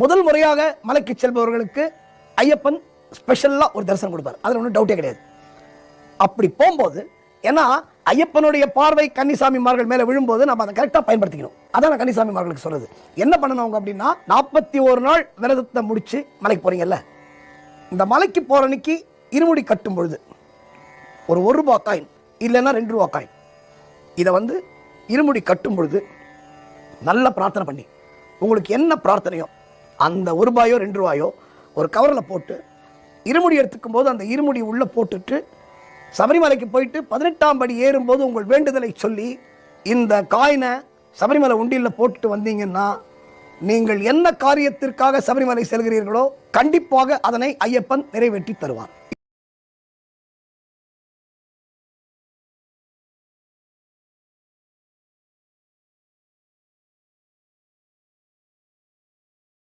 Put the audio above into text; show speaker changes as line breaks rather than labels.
முதல் முறையாக மலைக்கு செல்பவர்களுக்கு ஐயப்பன் ஸ்பெஷலாக ஒரு தரிசனம் கொடுப்பார். அதில் ஒன்றும் டவுட்டே கிடையாது. அப்படி போகும்போது ஏன்னா ஐயப்பனுடைய பார்வை கன்னிசாமிமார்கள் மேலே விழும்போது நம்ம அதை கரெக்டாக பயன்படுத்திக்கணும். அதான் நான் கன்னிசாமிமார்களுக்கு சொல்றது. என்ன பண்ணணும் அவங்க அப்படின்னா நாற்பத்தி ஒரு நாள் விரதத்தை முடிச்சு மலைக்கு போறீங்கல்ல? இந்த மலைக்கு போகிற அன்னைக்கு இருமுடி கட்டும் பொழுது ஒரு ஒரு ரூபா காயின் இல்லைன்னா ரெண்டு ரூபா காயின் இதை வந்து இருமுடி கட்டும் பொழுது நல்ல பிரார்த்தனை பண்ணி உங்களுக்கு என்ன பிரார்த்தனையோ அந்த ஒரு ரூபாயோ ரெண்டு ரூபாயோ ஒரு கவரில் போட்டு இருமுடி எடுத்துக்கும் போது அந்த இருமுடி உள்ளே போட்டுட்டு சபரிமலைக்கு போயிட்டு பதினெட்டாம் படி ஏறும்போது உங்கள் வேண்டுதலை சொல்லி இந்த காயினை சபரிமலை உண்டியில் போட்டுட்டு வந்தீங்கன்னா நீங்கள் என்ன காரியத்திற்காக சபரிமலை செல்கிறீர்களோ கண்டிப்பாக அதனை ஐயப்பன் நிறைவேற்றி தருவார்.